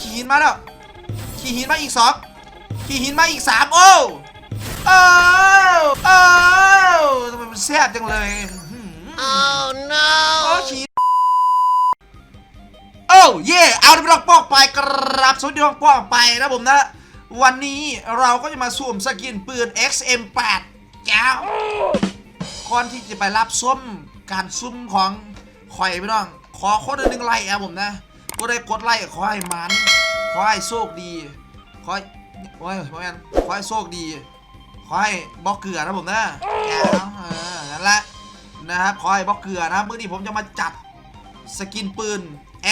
ขี่หินมาแล้วขี่หินมาอีกสองขี่หินมาอีกสามโอ้โอ้โอ้ทำไมมันแซ่บจังเลยอื้อหือ Oh no! โอ้ขี่โอ้เย่เอาดิไปลองป้องไปกรับสวัสดีลองป้องไปนะผมนะ วันนี้เราก็จะมาสวมสกินปืน XM8 แก้วก่อนที่จะไปรับส้มการซุ่มของข่อยพี่น้อง ขอคนละหนึ่งไลค์ครับผมนะ ก็ได้กดไลค์ขอให้มันขอให้โชคดี ขอให้โอ้ยโอ้ยขอให้โชคดี ขอให้บล็อกเกลือนะผมนะแก้วเออนั่นแหละนะครับขอให้บล็อกเกลือนะครับมื่อนี้ผมจะมาจัดสกินปืน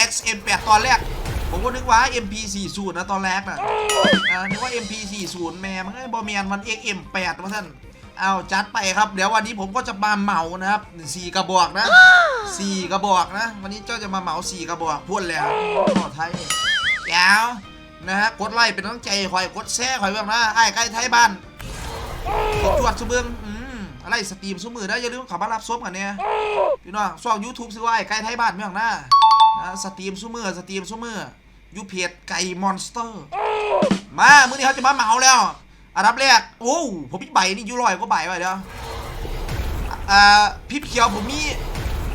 XM8 ตอนแรก ผมก็นึกว่า MP40 นะตอนแรกนะอ่านึกว่า MP40 แม่มันไอ้บอเมียนมัน XM8 มาท่าน เอาจัดไปครับ เดี๋ยววันนี้ผมก็จะมาเหมานะครับสี่กระบอกนะสี่กระบอกนะ วันนี้เจ้าจะมาเหมาสี่กระบอกพูดแล้วขอไทยแก้วนะฮะกดไลค์เป็นกำลังใจคอยกดแชร์คอยเบ้างนะไอ้ใกล้ไทยบ้านกดจวดสุเบืองอืมอะไรสตรีมสุมือได้อย่าลืมเขับมารับซบกันเนี่ยพี่น้องช่อง YouTube ซื้อไว้ใกล้ไทยบ้านไม่หรอกนะนะสตรีมสุมือสตรีมสุมือยูเพจไก่มอนสเตอร์ มา มื้อนี้เขาจะมาเหมาแล้ว อันดับแรก โอ้ผมมีใบนี่ยูร้อยก็ใบไปเด้ออ่าพี่เขียวผมมี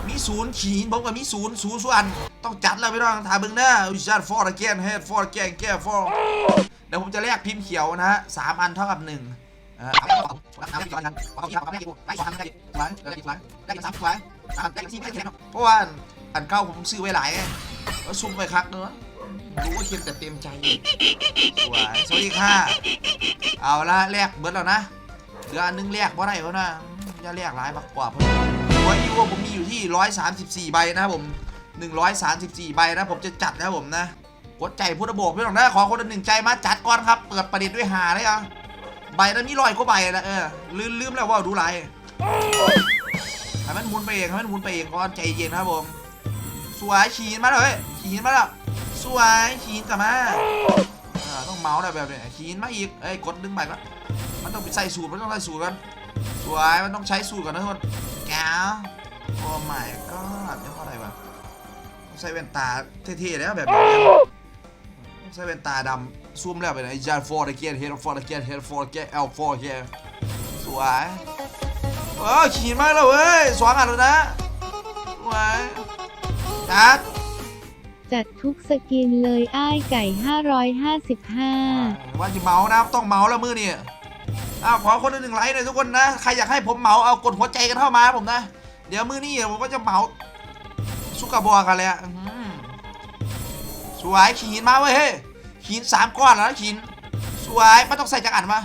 มีศูนย์ขีนผมกับมีศูนย์ศูนย์ส่วนต้องจัดแล้วพี่น้องถายเบื้องหน้าวิชาฟอร์ดแกนเฮดฟอร์ดแกนแก่ฟอร์เดี๋ยวผมจะแลกพิมพ์เขียวนะฮะสามอันเท่ากับหนึ่งเพราะว่าอันเก้าผมซื้อไว้หลายซุ่มไปคักเนื้อ รู้ว่าเค็มแต่เต็มใจสวยสวัสดีค่ะ เอาละแลกเบิร์ดแล้วนะเหลืออันนึงแลกเพราะไรเพราะนะอย่าแลกหลายมากกว่าเพราะร้อยยูโรผมมีอยู่ที่ 134 ใบนะครับผม 134 ใบนะผมจะจัดนะครับผมนะกดใจพุทธโบกพี่น้องนะขอคนละหนึ่งใจมาจัดก่อนครับ เปิดประเด็นด้วยหาเลยอะใบนั้นมีรอยก็ใบนะเออลืมลืมแล้วว่าดูไรให้มันหมุนไปเองให้มันหมุนไปเองก่อนใจเย็นนะครับผมสวยขีนมาเลยขีนมาแล้ว สวยขีนกลับมาต้องเมาส์อะไรแบบนี้ขีนมาอีกเอ้ยกดดึงใหม่ละมันต้องไปใส่สูตรมันต้องใส่สูตรกันสวยมันต้องใช้สูตรก่อนนะทุกคนแก้วโอ้ไม่ก็ยังอะไรวะใส่แว่นตาเท่ๆแล้วแบบนี้ใส่แว่นตาดำซูมแล้วไปไหนจานฟอร์เกียร์เฮดฟอร์เกียร์เฮดฟอร์เกียร์เอลฟอร์เกียร์สวยเออขีนมากแล้วเว้ยสองอันแล้วนะสวยจัด จัดทุกสกินเลยอ้ายไก่ 555 ว่าจะเมานะต้องเมาแล้วมือนี่อ้าวขอคนละหนึ่งไลค์หน่อยทุกคนนะ ใครอยากให้ผมเมาเอากดหัวใจกันเข้ามาผมนะ เดี๋ยวมือนี่ผมก็จะเมาสุกาบัวกันเลยอะอื้อหือสวยขีนมาเว้ยเฮ้ยขีนสามก้อนแล้วนะขีนสวยไม่ต้องใส่จักรอันมา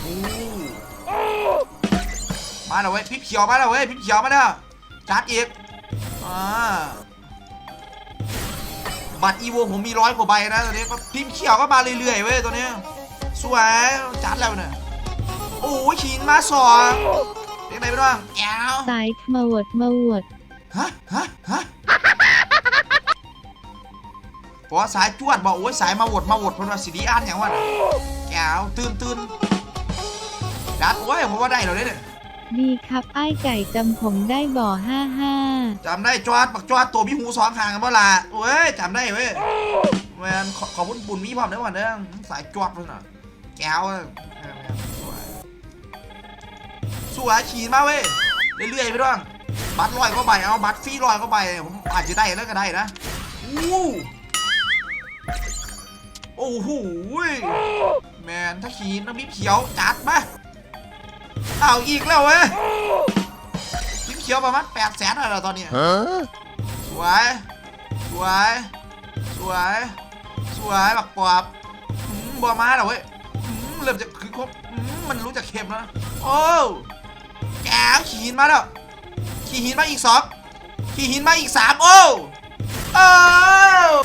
โอ้มาแล้วเว้ยพริบเขียวมาแล้วเว้ยพริบเขียวมาแล้วจัดอีกอ่า บัตรอีโวผมมีร้อยกว่าใบนะตอนนี้ก็พิมพ์เขียวก็มาเรื่อยๆเว้ยตัวเนี้ยสวยจัดแล้วเนี่ยโอ้ยขีนมาสองเรียกอะไรไม่รู้อะแก้วสายมาหวดมาหวดฮะฮะฮะบอกว่าสายจวดบอกโอ้ยสายมาหวดมาหวดเพราะว่าสีดีอ่านอย่างว่าน่ะแก้วตื่นตื่นจัดโอ้ยผมว่าได้แล้วเนี่ย ดีครับไอ้ไก่จำผมได้บ่อ55จำได้จวดปักจวดตัวมีหูสองข้างกันเมื่อล่ะเว้ยจำได้เว้ยแมนขอขอบคุณปุ่นมีพร้อมเด้อวันเด้อสายจวดเลยน่ะแก้วสวยสวยขีนมาเว้ยเรื่อยๆไปด้วยบัตรลอยก็ใบเอาบัตรฟรีลอยก็ใบผมอาจจะได้แล้วก็ได้นะอู้โอ้โหแมนถ้าขีนน้ำมิเขียวจัดมา เอาอีกแล้วเว้ยพิมพ์เขียวประมาณแปดแสนอะไรตอนนี้ Huh? สวยสวยสวยสวยบักปอบอืมบัวมาแล้วเว้ยอืมเริ่มจะคือครบอืมมันรู้จักเข็มแล้วนะโอ้แก้วขี่หินมาแล้วขี่หินมาอีกสองขี่หินมาอีกสามโอ้โอ้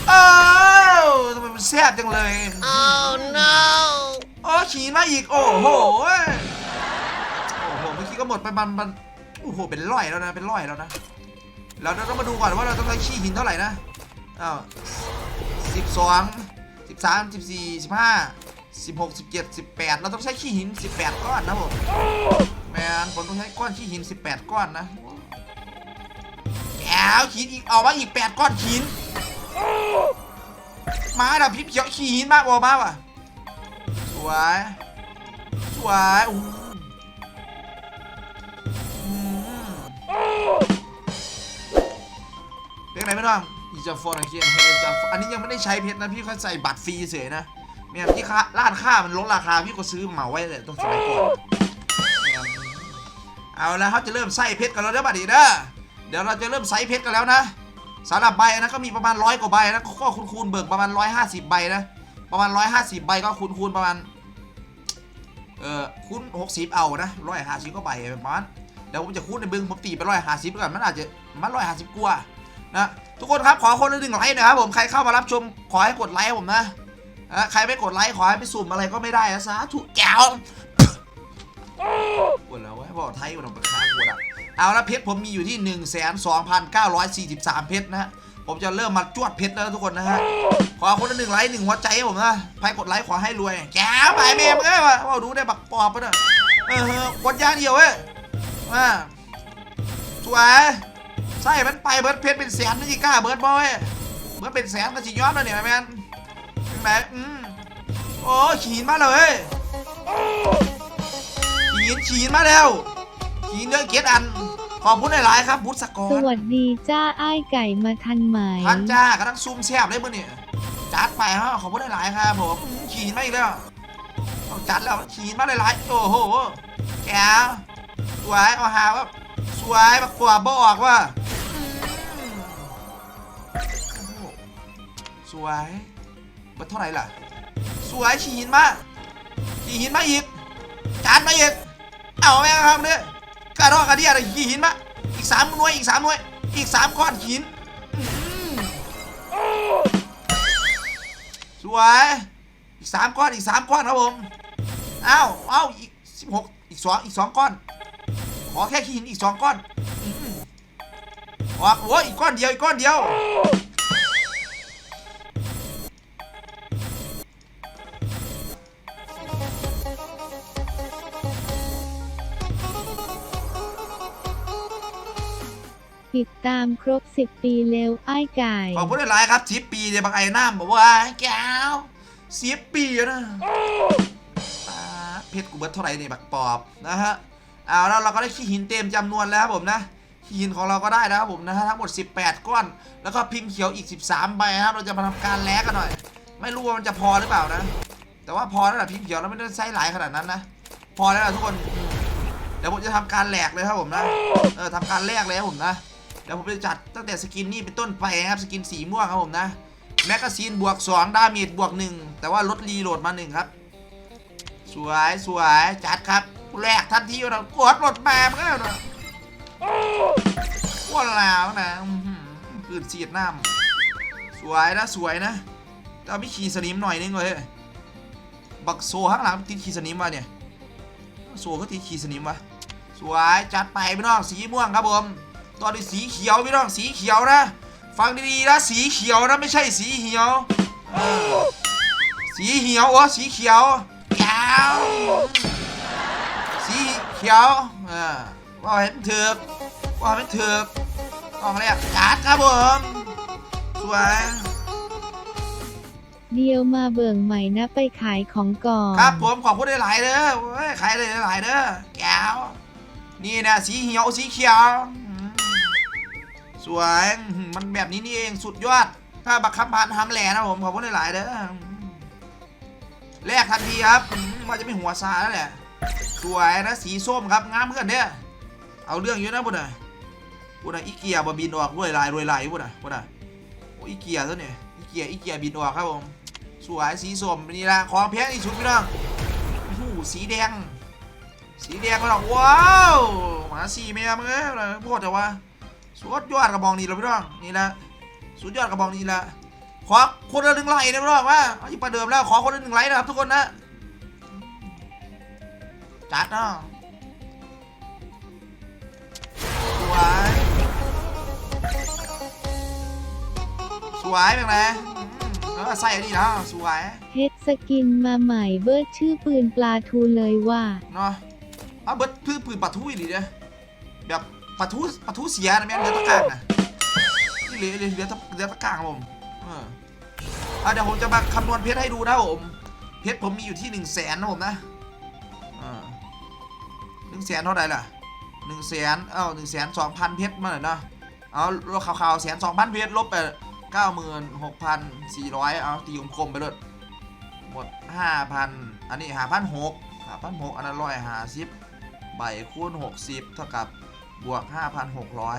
โอ้ทำไมมันแซ่บจังเลย Oh no! โอ้ขี่หินมาอีกโอ้โหโอ้โหเมื่อ ก็หมดไปมันมันโอ้โหเป็นร้อยแล้วนะเป็นร้อยแล้วนะเราต้องมาดูก่อนว่าเราต้องใช้ขี้หินเท่าไหร่นะอ้าวสิบสองสิบสามสิบสี่สิบห้าสิบหกสิบเจ็ดสิบแปดเราต้องใช้ขี้หินสิบแปดก้อนนะผมแมนผมต้องใช้ก้อนขี้หินสิบแปดก้อนนะแก้วหินอีกเอามาอีกแปดก้อนหินมาดับพิบเขียวขี่หินมากบอมาว่ะสวยสวยอู้อื เป็นไงไม่ต้องอีจาฟอนเคียนเฮจาฟอันนี้ยังไม่ได้ใช้เพชรนะพี่เขาใส่บัตรฟรีเฉยนะเมียที่ค่าร้านค่ามันลดราคาพี่ก็ซื้อเหมาไว้เลยต้องสมัยก่อนเอาแล้วเขาจะเริ่มใส่เพชรกันแล้วเด้อบัดนี้เด้อเดี๋ยวเราจะเริ่มใส่เพชรกันแล้วนะสำหรับใบนะก็มีประมาณร้อยกว่าใบนะก็คูณคูณเบิกประมาณร้อยห้าสิบใบนะประมาณร้อยห้าสิบใบก็คูณคูณประมาณเออคูณหกสิบเอานะร้อยห้าสิบก็ใบประมาณเดี๋ยวผมจะคูณในบึงผมตีไปร้อยห้าสิบก่อนมันอาจจะมันร้อยห้าสิบกว่า นะทุกคนครับขอคนละหนึ่งไลค์นะครับผมใครเข้ามารับชมขอให้กดไลค์ผมนะนะใครไม่กดไลค์ขอให้ไปสุ่มอะไรก็ไม่ได้นะสาธุแก้วปวดแล้วเว้ยบอกไทยมันต้องประคางปวดอะเอาละเพชรผมมีอยู่ที่ 1 2 9 4 3 เพชรนะฮะผมจะเริ่มมาจวดเพชรแล้วทุกคนนะฮะขอคนละหนึ่งไลค์หนึ่งหัวใจผมนะใครกดไลค์ขอให้รวยแก้วไปเมมเอ้ยว่าว่าดูได้บักปอบปะเนี่ยเออกดย่างเดียวเว้ยมาสวย ส่มันไปเบิร์ดเพชรเป็นแสนนี่จีกล้าเบิร์ดบอยเบิร์ดเป็นแสนก็จีย้อนแล้วเนี่ยแมนยังไงอืมโอ้ขีนมาเลยขีนขีนมาแล้วขีนเนื้อเกตอันขอบคุณหลายๆครับบุษกสรวัสดีจ้าอ้ายไก่มาทันไหมพันจ้ากำลังซูมแซบเลยมื่อนี่จัดไปฮะขอบคุณหลายๆครับผมอืมขีนมาอีกแล้วต้องจัดแล้วขีนมาหลายๆโอ้โหแกสวยเอาหาว่าสวยบักกว่าบออกว่า สวยบัดเท่าไหร่ล่ะ สวยขีหินมาขีหินมาอีกจัดมาอีกเอาแม่ครับเนี่ยกระดอกกระเดียดขีหินมาอีกสามหน่วยอีกสามหน่วยอีกสามก้อนขีนสวยอีกสามก้อนอีกสามก้อนครับผมเอ้าเอ้าอีกสิบหกอีกสองอีกสองก้อน ขอแค่ขี้หินอีกสองก้อนออกโอ้ยอีกก้อนเดียวอีกก้อนเดียว ติดตามครบ 10 ปีเร็วไอ้ไก่ ขอบคุณหลายๆครับสิบปีเนี่ยบางไอ้น้ำบอกว่าแก้วสิบปีนะอ่าเพชรกูเบิร์ดเท่าไหร่เนี่ยบักปอบนะฮะเอาแล้วเราก็ได้ขี้หินเต็มจำนวนแล้วครับผมนะขี้หินของเราก็ได้แล้วครับผมนะฮะทั้งหมด 18 ก้อน แล้วก็พิมพ์เขียวอีก 13ใบครับ เราจะมาทำการแลกกันหน่อย ไม่รู้ว่ามันจะพอหรือเปล่านะ แต่ว่าพอแล้วแหละพิมพ์เขียวแล้วไม่ได้ใช้หลายขนาดนั้นนะ พอแล้วล่ะทุกคน เดี๋ยวผมจะทำการแหลกเลยครับผมนะ เออทำการแลกเลยครับผมนะ ดี๋ยวผมจะจัดตั้งแต่สกินนี่เป็นต้นไปครับสกินสีม่วงครับผมนะแมกกาซีนบวก 2 ดาเมจบวก 1 แต่ว่าลดรีโหลดมา 1 ครับ สวยสวยจัดครับแรกทันทีเรากดหลดมาเมื่อนะว่าแล้วนะอื้อหือปืนสีดน้ำสวยนะสวยนะแต่เอาไม่ขี่สนิมหน่อยนึงเลยบักโซข้างหลังติดขี่สนิมมาเนี่ยโซก็ติดขี่สนิมวะสวยจัดไปพี่น้องสีม่วงครับผม ตอนนี้สีเขียวพี่น้องสีเขียวนะ ฟังดีๆนะสีเขียวนะไม่ใช่สีเหียวเออสีเหียวโอ้สีเขียวแก้วสีเขียวเออว่าเห็นเถือกว่าเห็นเถือกต้องเรียกจัดครับผมสวยเดียวมาเบิ่งใหม่นะไปขายของก่อนครับผมขอบคุณหลายๆเด้อเว้ยขายได้หลายๆเด้อแก้วนี่นะสีเหียวสีเขียวอืม สวยอื้อหือมันแบบนี้นี่เองสุดยอด ถ้าบักคำพันทำแหล่นะผมขอบคุณหลาย ๆ เด้อแลกทันทีครับว่าจะไม่หัวซาแล้วแหละสวยนะสีส้มครับงามเพื่อนเด้อเอาเรื่องอยู่นะบุญนะบุญนะอีเกียบบินออกรวยลายรวยลายบุญนะบุญนะโอ้อีเกียซะเนี่ยอีเกียอีเกียบินออกครับผมสวยสีส้มนี่ละของแพงที่สุดพี่น้องโอ้โหสีแดง สีแดงก็หรอกว้าวหมาสีเมียมึงเอ้ยอะไรพูดแต่ว่า สุดยอดกระบองนี้เราพี่น้องนี่ละสุดยอดกระบองนี้ละขอคนละหนึ่งไลค์นะพี่น้องว่าเอาอีกประเดิมแล้วขอคนละหนึ่งไลค์นะครับทุกคนนะจัดเนาะสวยสวยเป็นไงอืมแล้วก็ใส่อันนี้นะสวยเฮ็ดสกินมาใหม่เบิร์ดชื่อปืนปลาทูเลยว่าเนาะเอาเบิดพืชปืนปะทุยหรือเนี่ยแบบ ปะทุปะทุเสียนะแม่งเหลือตะกร้างนะนี่เหลือเหลือเหลือตะเหลือตะกร้างครับผมเอออะเดี๋ยวผมจะมาคำนวณเพชรให้ดูนะผมเพชรผมมีอยู่ที่หนึ่งแสนนะผมนะหนึ่งแสนเท่าไหร่ล่ะหนึ่งแสนเอ้าหนึ่งแสนสองพันเพชรมาหน่อยนะเอาลบข่าวๆแสนสองพันเพชรลบไปเก้าหมื่นหกพันสี่ร้อยเอาตีกลมๆไปเลยหมดห้าพันอันนี้หาพันหกหาพันหกอันนั้นร้อยหาสิบใบคูณหกสิบเท่ากับ บวกห้าพันหกร้อย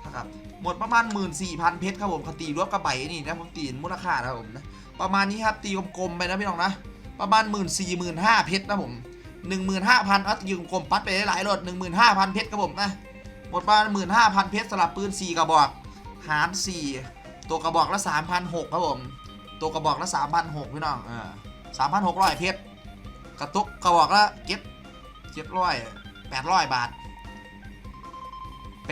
เท่ากับหมดประมาณ 14,000 เพชรครับผมคตีรวบกระใบนี่นะผมตีมูลค่านะครับผมนะประมาณนี้ครับตีกลมๆไปนะพี่น้องนะประมาณ 1 4 0 0 0 0เพชรนะผม15,000เอาตีกลมๆปัดไปหลายๆรถ15,000 เพชรครับผมนะหมดประมาณ15,000 เพชรสำหรับปืน 4 กระบอก หาร 4 ตัวกระบอกละ 3,600ครับผม ตัวกระบอกละ 3,600พี่น้องเออ3,600 เพชรกระตุกกระบอกละเก็บ700 800บาท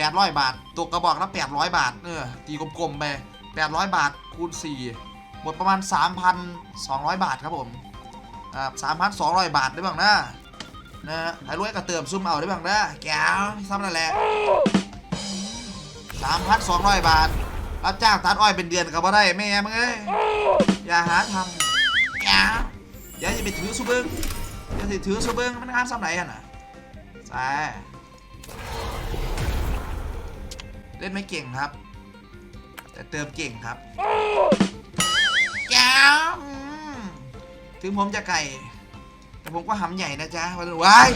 800 บาท ตกกระบอกละ800 บาท เออ ตีกลมๆไป 800 บาท คูณ 4 หมดประมาณ 3,200 บาทครับผม อ่า3,200 บาทได้บ้างนะ นะฮะใครรวยก็เติมซุ่มเอาได้บ้างนะ แก้วซ้ำนั่นแหละ 3,200 บาท รับจ้างตัดอ้อยเป็นเดือนก็บ่ได้แม่มึงเอ้ย อย่าหาทำแก้วอย่าจะไปถือซุเบิ้งอย่าสิถือซุเบิ้งมันงามซ้ำไหนอะน่ะใช่ เล่นไม่เก่งครับ แต่เติมเก่งครับแก้วอืมถึงผมจะไก่ แต่ผมก็หำใหญ่นะจ๊ะวันว้าย